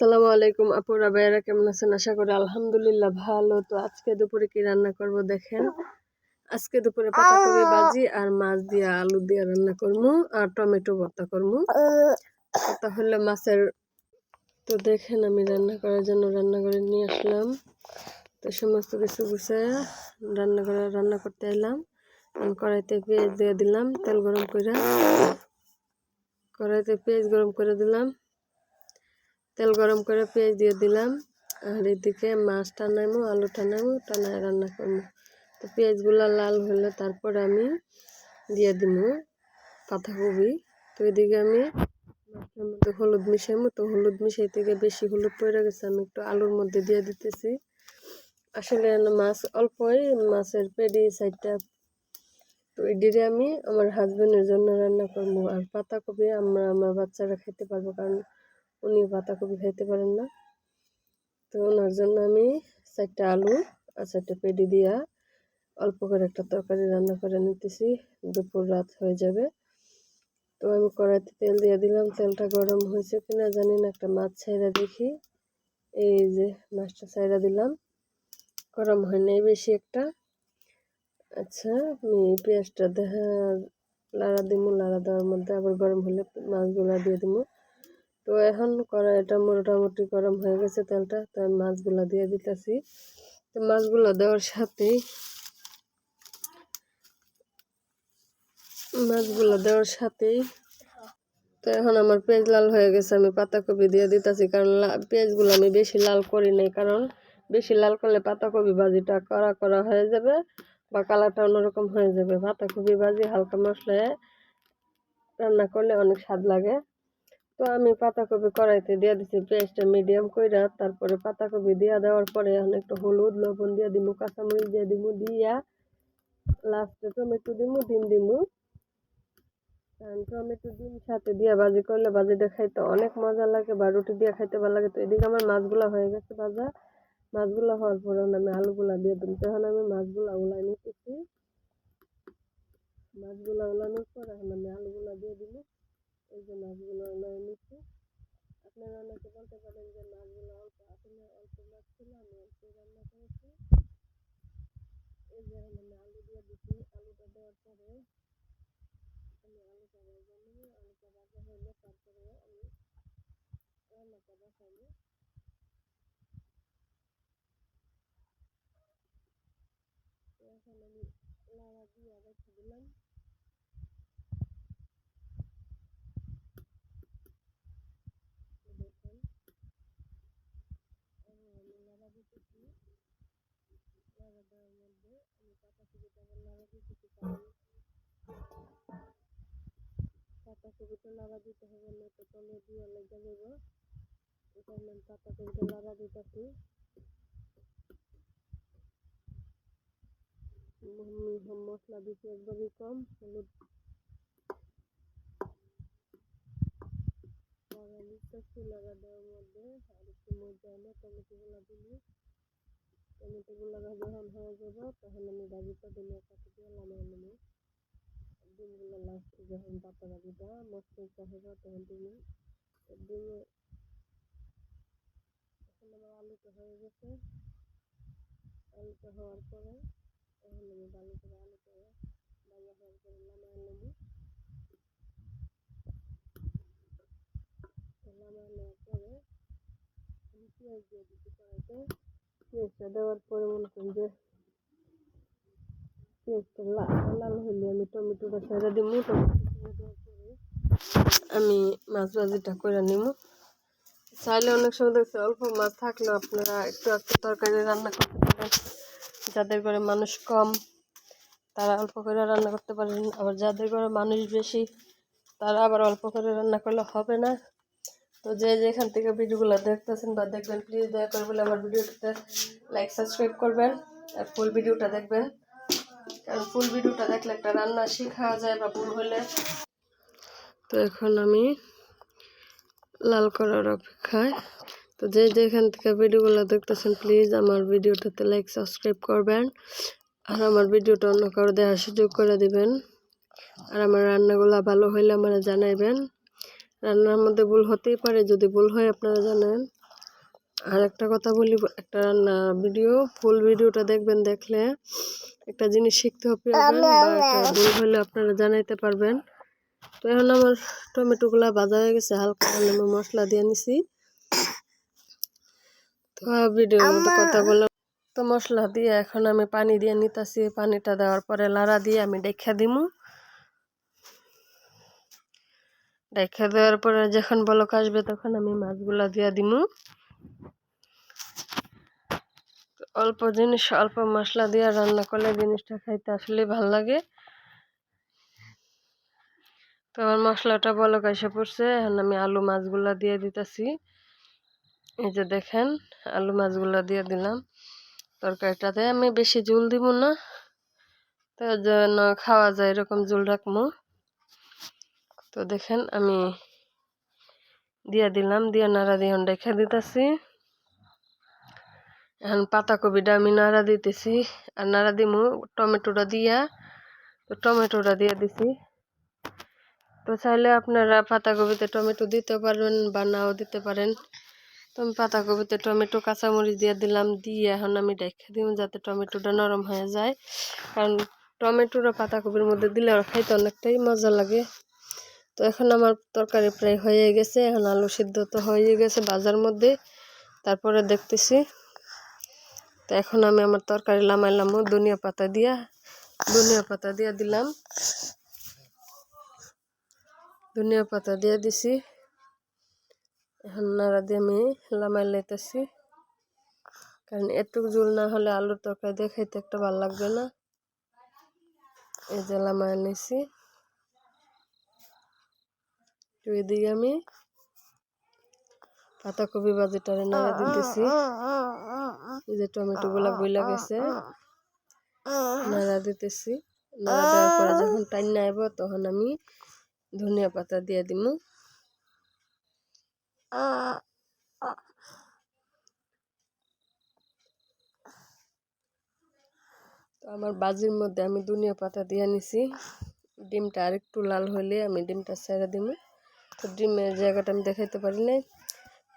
আসসালামু আলাইকুম আপুরা ভাইয়ারা কেমন আছেন? আশা করি আলহামদুলিল্লাহ ভালো। তো আজকে দুপুরে কি রান্না করব দেখেন? আজকে দুপুরে পাতাকপি ভাজি আর মাছ দিয়ে আলু দিয়ে রান্না করব আর টমেটো ভর্তা করব তাহলে মাছের তো দেখেন আমি রান্না করার জন্য রান্না করে নিয়ে আসলাম। তো সমস্ত কিছু গুছায় রান্না করে রান্না করতে এলাম। কড়াইতে পেঁয়াজ দিয়ে দিলাম তেল গরম করে কড়াইতে পেঁয়াজ গরম করে দিলাম। তেল গরম করে পেঁয়াজ দিয়ে দিলাম। আর এদিকে মাছ টানাইমো আলু টানাইমো টানায় রান্না করব। তো পেঁয়াজগুলো লাল হলে তারপর আমি দিয়ে দিব পাতাকপি। তো এদিকে আমি মাছের মধ্যে হলুদ মিশাইমো তো হলুদ মিশাই থেকে বেশি হলুদ পড়ে গেছে, আমি একটু আলুর মধ্যে দিয়ে দিতেছি। আসলে মাছ অল্পই, মাছের পেডি সাইডটা তো এদিকে আমি আমার হাজবেন্ডের জন্য রান্না করব। আর পাতাকপি আমরা, আমার বাচ্চারা খেতে পারব, কারণ উনি পাতাকপি খাইতে পারেন না। তো ওনার জন্য আমি চারটা আলু আর চারটা পেডি দিয়া অল্প করে একটা তরকারি রান্না করে নিতেছি। দুপুর রাত হয়ে যাবে। তো আমি কড়াইতে তেল দিয়ে দিলাম। তেলটা গরম হয়েছে কিনা জানি না, একটা মাছ ছাইরা দেখি। এই যে মাছটা ছাইরা দিলাম। গরম হয় বেশি একটা। আচ্ছা আমি পেঁয়াজটা দেখা লাড়া দিব লাড়া দেওয়ার মধ্যে আবার গরম হলে মাছগুলো দিয়ে দিব তো এখন করা এটা মোটামুটি গরম হয়ে গেছে তেলটা, তো আমি মাছগুলো দিয়ে দিতেছি। তো মাছগুলো দেওয়ার সাথেই মাছগুলো দেওয়ার সাথেই তো এখন আমার পেঁয়াজ লাল হয়ে গেছে, আমি পাতাকপি দিয়ে দিতেছি। কারণ পেঁয়াজগুলো আমি বেশি লাল করি নাই, কারণ বেশি লাল করলে পাতাকপি ভাজিটা কড়া করা হয়ে যাবে বা কালারটা অন্যরকম হয়ে যাবে। পাতাকপি ভাজি হালকা মশলায় রান্না করলে অনেক স্বাদ লাগে। তো আমি পাতাকপি কড়াইতে দিয়ে দিছি, পেঁয়াজটা মিডিয়াম কইরা তারপরে পাতাকপি দিয়া দেওয়ার পরে এখন একটু হলুদ, লবণ দিয়ে দিব কাঁচামরিচ দিয়ে দিমু, দিয়া লাস্টে টমেটো দিমু, ডিম দিমু। কারণ টমেটো, ডিম সাথে দিয়ে ভাজি করলে ভাজিটা খাইতে অনেক মজা লাগে বা রুটি দিয়ে খাইতে ভালো লাগে। তো এদিকে আমার মাছগুলো হয়ে গেছে ভাজা। মাছগুলো হওয়ার পরে আমি আলুগুলা দিয়ে দিম। তখন আমি মাছগুলা উলাই নিতেছি। মাছগুলা উলানোর পর এখন আমি আলুগুলা দিয়ে দিব এই যে মাছগুলো উলাই নিচ্ছি আপনারা অনেকে বলতে পারেন যে মাছগুলো অল্প আসলে অল্প মাছ ছিল, আমি অল্প রান্না করেছি। এই যে আমি আলু দিয়ে দিচ্ছি আলুটা দেওয়ার পরে আমি আলুটা ভাজা নিই আলুটা ভাজা হলে তারপরে আমি রান্নাটা বসাবো। এখন আমি লাড়া দিয়ে রেখে দিলাম দেখুন আমি লাড়া দিতেছি লাড়া দেওয়ার মধ্যে আমি পাতা কপিটা আবার লাড়া দিতেছি কারণ কপিটা লাড়া দিতে হবে না, তো তলে দিয়ে লেগে এটা আমি পাতা কপিটা লাড়া দিতেছি। মশলা দিচ্ছি একবারই কম, হলুদ। লাগা দিতেছি লাগা দেওয়ার মধ্যে আর একটু মজা হলে টমেটোগুলো দিলি। টমেটোগুলো যখন হয়ে যাবে তখন আমি ভাজিটা ধনিয়া পাতা দিয়ে নামিয়ে নেব ডিমগুলো লাস্টে যখন পাতা ভাজিটা মশলা হবে তখন ডিমে ডিমে এখন আমার আলুটা হয়ে গেছে আলুটা হওয়ার পরে এখন আমি ভালো করে আলুটা ভাজা হওয়ার পরে নামিয়ে নেব নামিয়ে নেওয়ার পরে আমি পেঁয়াজ দিয়ে দিচ্ছি কড়াইতে পেঁয়াজটা দেওয়ার পরে মনে করেন যে লাল হলে আমি টমেটোটা ছেড়ে দিব আমি মাছ ভাজিটা করে নিব চাইলে অনেক সময় দেখছি অল্প মাছ থাকলেও আপনারা একটু একটু তরকারি রান্না করতে পারেন। যাদের ঘরে মানুষ কম, তারা অল্প করে রান্না করতে পারেন। আবার যাদের ঘরে মানুষ বেশি, তারা আবার অল্প করে রান্না করলে হবে না। তো যে যেখান থেকে ভিডিওগুলো দেখতেছেন বা দেখবেন প্লিজ দয়া করে বলে আমার ভিডিওটাতে লাইক সাবস্ক্রাইব করবেন আর ফুল ভিডিওটা দেখবেন। ফুল ভিডিওটা দেখলে একটা রান্না শেখা যায় বা ভুল হলে। তো এখন আমি লাল করার অপেক্ষায়। তো যে যেখান থেকে ভিডিওগুলো দেখতেছেন প্লিজ আমার ভিডিওটাতে লাইক সাবস্ক্রাইব করবেন। আর আমার ভিডিওটা অন্য কারও দেওয়ার সুযোগ করে দিবেন। আর আমার রান্নাগুলো ভালো হইলে আমার জানাইবেন। রান্নার মধ্যে ভুল হতেই পারে, যদি ভুল হয় আপনারা জানেন। আর একটা কথা বলি একটা রান্না ভিডিও ফুল ভিডিওটা দেখবেন দেখলে একটা জিনিস শিখতে হবে ভুল হলে আপনারা জানাইতে পারবেন। তো এখন আমার টমেটোগুলা ভাজা হয়ে গেছে হালকা আমি মশলা দিয়ে নিছি। তো ভিডিওর মধ্যে কথা বললাম। তো মশলা দিয়ে এখন আমি পানি দিয়ে নিতেছি পানিটা দেওয়ার পরে লাড়া দিয়ে আমি দেখা দিমু দেখা দেওয়ার পরে যখন বলক আসবে তখন আমি মাছগুলা দিয়ে দিমু অল্প জিনিস, অল্প মশলা দিয়ে রান্না করলে জিনিসটা খাইতে আসলে ভালো লাগে। তো আমার মশলাটা বলক এসে পড়ছে, এখন আমি আলু মাছগুলা দিয়ে দিতেছি। এই যে দেখেন, আলু মাছগুলা দিয়ে দিলাম তরকারিটাতে। আমি বেশি জল দিব না, তো যেন খাওয়া যায় এরকম জল রাখব। তো দেখেন, আমি দিয়ে দিলাম, দিয়ে নাড়া দিয়ে রেখে দিতেছি। এখন পাতাকপিটা আমি নাড়া দিতেছি। আর নাড়া দিমু টমেটোটা দিয়া। তো টমেটোটা দিয়ে দিছি। তো চাইলে আপনারা পাতাকপিতে টমেটো দিতে পারবেন বা নাও দিতে পারেন। তো আমি পাতাকপিতে টমেটো, কাঁচামরিচ দিয়ে দিলাম। দিয়ে এখন আমি রেখে দিব যাতে টমেটোটা নরম হয়ে যায়। কারণ টমেটোটা পাতাকপির মধ্যে দিলে খাইতে অনেকটাই মজা লাগে। তো এখন আমার তরকারি প্রায় হয়ে গেছে। এখন আলু সিদ্ধ তো হয়ে গেছে বাজার মধ্যে। তারপরে দেখতেছি। তো এখন আমি আমার তরকারি লামাইলাম ধনিয়া পাতা দিয়া, ধনিয়া পাতা দিয়া দিলাম। ধনিয়া পাতা দিয়ে দিছি। এখন নাড়া দিয়ে আমি লামাই লাইতেছি। কারণ একটু জল না হলে আলুর তরকারি দিয়ে খাইতে একটা ভালো লাগবে না। এই যে লামাই নিছি এদিকে আমি পাতাকপি বাজিটারে নাড়া দিতেছি। এই যে টমেটো গুলা বইলা গেছে। নাড়া দিতেছি। নাড়া দেওয়ার পরে যখন টাইম নাইব তখন আমি ধনিয়া পাতা দিয়ে দিব তো আমার বাজির মধ্যে আমি ধনিয়া পাতা দিয়ে নিছি। ডিমটা আরেকটু লাল হলে আমি ডিমটা ছেড়ে দিব তো ডিমের জায়গাটা আমি দেখাইতে পারি নাই।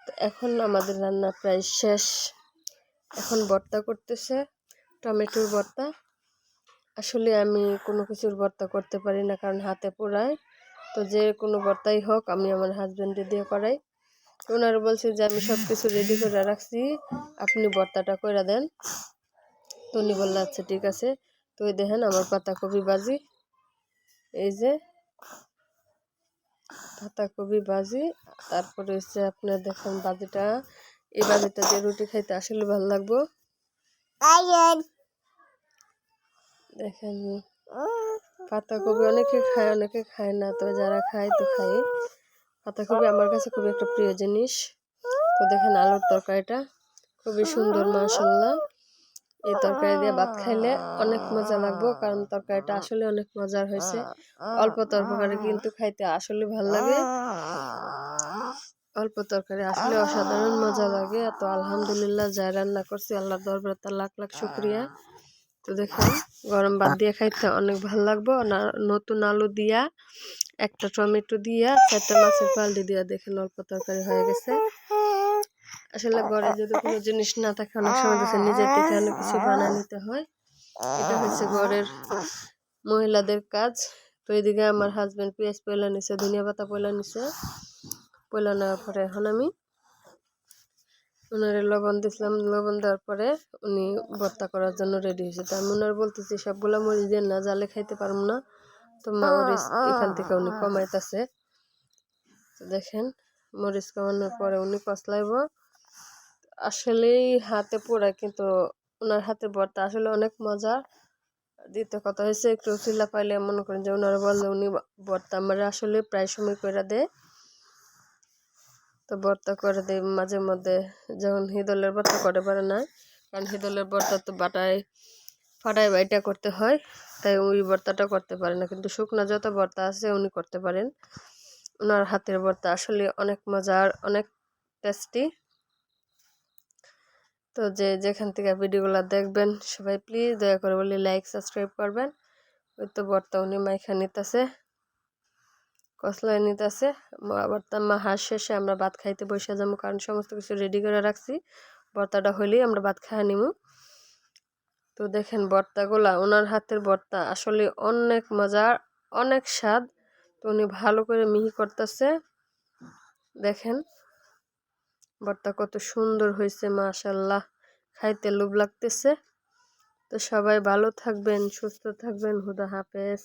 এখন আমাদের রান্না প্রায় শেষ। এখন ভর্তা করতেছে, টমেটোর ভর্তা। আসলে আমি কোনো কিছুর ভর্তা করতে পারি না, কারণ হাতে পোড়ায়। তো যে কোনো ভর্তাই হোক, আমি আমার হাজব্যান্ডে দিয়ে করাই। ওনারা বলছে যে, আমি সব কিছু রেডি করে রাখছি। আপনি ভর্তাটা করে দেন। তো উনি বলল আচ্ছা ঠিক আছে। তো দেখেন, আমার পাতাকপি বাজি। এই যে পাতাকপি বাজি। তারপরে হচ্ছে আপনার দেখেন বাজিটা। এই বাজিটা দিয়ে রুটি খাইতে আসলে ভালো লাগবো। দেখেন পাতাকপি অনেকে খায় অনেকে খায় না। তো যারা খায় তো খায়। পাতাকপি আমার কাছে খুবই একটা প্রিয় জিনিস। তো দেখেন আলুর তরকারিটা। খুবই সুন্দর মাসাল্লাহ এই তরকারি দিয়ে ভাত খাইলে অনেক মজা লাগবো কারণ তরকারিটা আসলে অনেক মজার হয়েছে। অল্প তরকারি কিন্তু খাইতে আসলে ভালো লাগে। অল্প তরকারি আসলে অসাধারণ মজা লাগে। তো আলহামদুলিল্লাহ যাই রান্না করছি আল্লাহ দরবার তার লাখ লাখ শুক্রিয়া। তো দেখেন গরম ভাত দিয়ে খাইতে অনেক ভালো লাগবো। নতুন আলু দিয়া একটা টমেটো দিয়া চারটা মাছের পাল্টি দিয়া দেখেন অল্প তরকারি হয়ে গেছে। আসলে ঘরে যদি কোনো জিনিস না থাকে, অনেক সময় দেখে নিজের থেকে অনেক কিছু বানিয়ে নিতে হয়। এটা হচ্ছে ঘরের মহিলাদের কাজ। তো এদিকে আমার হাজব্যান্ড পেঁয়াজ পয়লা নিছে, ধনিয়া পাতা পয়লা নিছে। পয়লা নেওয়ার পরে এখন আমি ওনারে লবণ দিছিলাম। লবণ দেওয়ার পরে উনি ভর্তা করার জন্য রেডি হয়েছে। তো আমি ওনার বলতেছি, সবগুলো মরিচ দিয়ে না, জালে খাইতে পারব না। তো মরিচ এখান থেকে উনি কমাইতেছে। দেখেন, মরিচ কমানোর পরে উনি কসলাইব আসলেই হাতে পোড়ায় কিন্তু ওনার হাতে ভর্তা আসলে অনেক মজা দ্বিতীয় কথা হয়েছে একটু চিল্লা পাইলে মনে করেন যে ওনারা বললে উনি ভর্তা আমার আসলে প্রায় সময় করে দেয় তো ভর্তা করে দেয় মাঝে মধ্যে, যখন হিদলের ভর্তা করে পারে না, কারণ হিদলের ভর্তা তো বাটায়, ফাটায় বাইটা করতে হয়, তাই ওই ভর্তাটা করতে পারে না। কিন্তু শুকনা যত ভর্তা আছে উনি করতে পারেন। ওনার হাতের ভর্তা আসলে অনেক মজার, অনেক টেস্টি তো যে যেখান থেকে ভিডিওগুলো দেখবেন, সবাই প্লিজ দয়া করে বলি লাইক সাবস্ক্রাইব করবেন। ওই তো বর্তা উনি মাইখা নিতেছে কসলায় নিতেছে। মা হাঁস শেষে আমরা ভাত খাইতে বসে যাব, কারণ সমস্ত কিছু রেডি করে রাখছি। বর্তাটা হইলেই আমরা ভাত খাওয়া নিমু। তো দেখেন বর্তাগুলা ওনার হাতের বর্তা আসলে অনেক মজার, অনেক স্বাদ। তো উনি ভালো করে মিহি করতেছে। দেখেন। ভর্তা কত সুন্দর হয়েছে মাশাল্লাহ খাইতে লোভ লাগতেছে। তো সবাই ভালো থাকবেন, সুস্থ থাকবেন, হুদা হাফেজ।